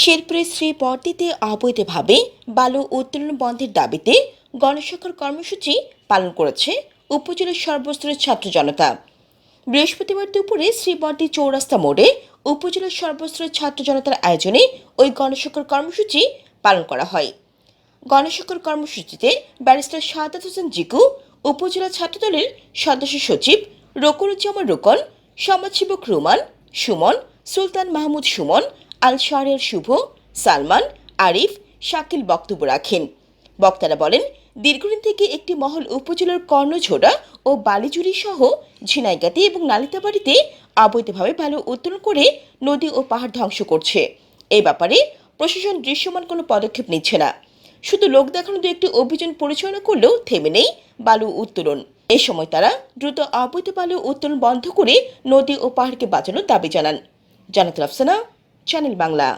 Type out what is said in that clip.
শেরপুরের শ্রী বর্দিতে অবৈধভাবে বালু উত্তোলন বন্ধের দাবিতে গণস্বাক্ষর কর্মসূচি পালন করেছে উপজেলার সর্বস্তরের ছাত্র জনতা। বৃহস্পতিবার দুপুরে শ্রীবর্দি চৌরাস্তা মোড়ে উপজেলার সর্বস্তরের ছাত্র জনতার আয়োজনে ওই গণস্বাক্ষর কর্মসূচি পালন করা হয়। গণস্বাক্ষর কর্মসূচিতে ব্যারিস্টার সাদাত হোসেন জিকু উপজেলা ছাত্রদলের সদস্য সচিব রকুরুজ্জামান রোকন, সমাজসেবক রুমান সুমন, সুলতান মাহমুদ সুমন আল শাহরের শুভ, সালমান, আরিফ, শাকিল বক্তব্য রাখেন। বক্তারা বলেন, দীর্ঘদিন থেকে একটি মহল উপজেলার কর্ণঝোড়া ও বালিজুরি সহ ঝিনাইগাতি এবং নালিতাবাড়িতে অবৈধভাবে বালু উত্তোলন করে নদী ও পাহাড় ধ্বংস করছে। এই ব্যাপারে প্রশাসন দৃশ্যমান কোনো পদক্ষেপ নিচ্ছে না। শুধু লোক দেখানো দু একটি অভিযান পরিচালনা করলেও থেমে নেই বালু উত্তোলন। এ সময় তারা দ্রুত অবৈধ বালু উত্তোলন বন্ধ করে নদী ও পাহাড়কে বাঁচানোর দাবি জানান। আফসানা চ্যানেল বাংলা